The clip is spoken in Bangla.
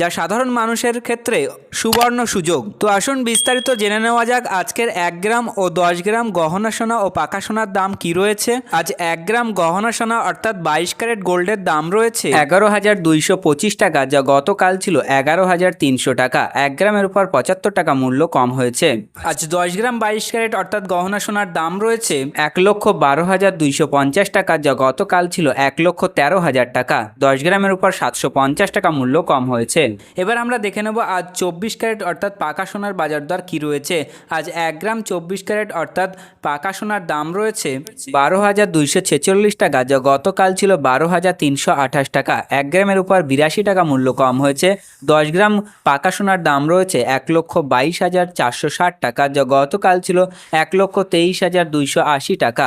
যা সাধারণ মানুষের ক্ষেত্রে সুবর্ণ সুযোগ। তো আসুন বিস্তারিত জেনে নেওয়া যাক আজকের এক গ্রাম ও দশ গ্রাম গহনা সোনা ও পাকা সোনার দাম কি রয়েছে। আজ এক গ্রাম গহনা সোনা অর্থাৎ বাইশ ক্যারেট গোল্ডের দাম রয়েছে এগারো হাজার দুইশো পঁচিশ টাকা, যা গতকাল ছিল এগারো হাজার তিনশো টাকা। এক গ্রামের উপর পঁচাত্তর টাকা মূল্য কম হয়েছে। আজ দশ গ্রাম বাইশ ক্যারেট অর্থাৎ গহনা সোনার দাম রয়েছে এক লক্ষ বারো হাজার দুইশো পঞ্চাশ টাকা, যা গতকাল ছিল এক লক্ষ তেরো হাজার টাকা। দশ গ্রামের উপর সাতশো পঞ্চাশ টাকা মূল্য কম হয়েছে। এবার আমরা দেখে নেব আজ চব্বিশ ক্যারেট অর্থাৎ পাকা সোনার বাজার দর কী রয়েছে। আজ এক গ্রাম চব্বিশ ক্যারেট অর্থাৎ পাকা সোনার দাম রয়েছে বারো হাজার দুইশো ছেচল্লিশ টাকা, যা গতকাল ছিল বারো হাজার তিনশো আঠাশ টাকা। এক গ্রামের উপর বিরাশি টাকা মূল্য কম হয়েছে। দশ গ্রাম পাকা সোনার দাম রয়েছে এক লক্ষ বাইশ হাজার চারশো ষাট টাকা, যা গতকাল ছিল এক লক্ষ তেইশ হাজার দুইশো আশি টাকা।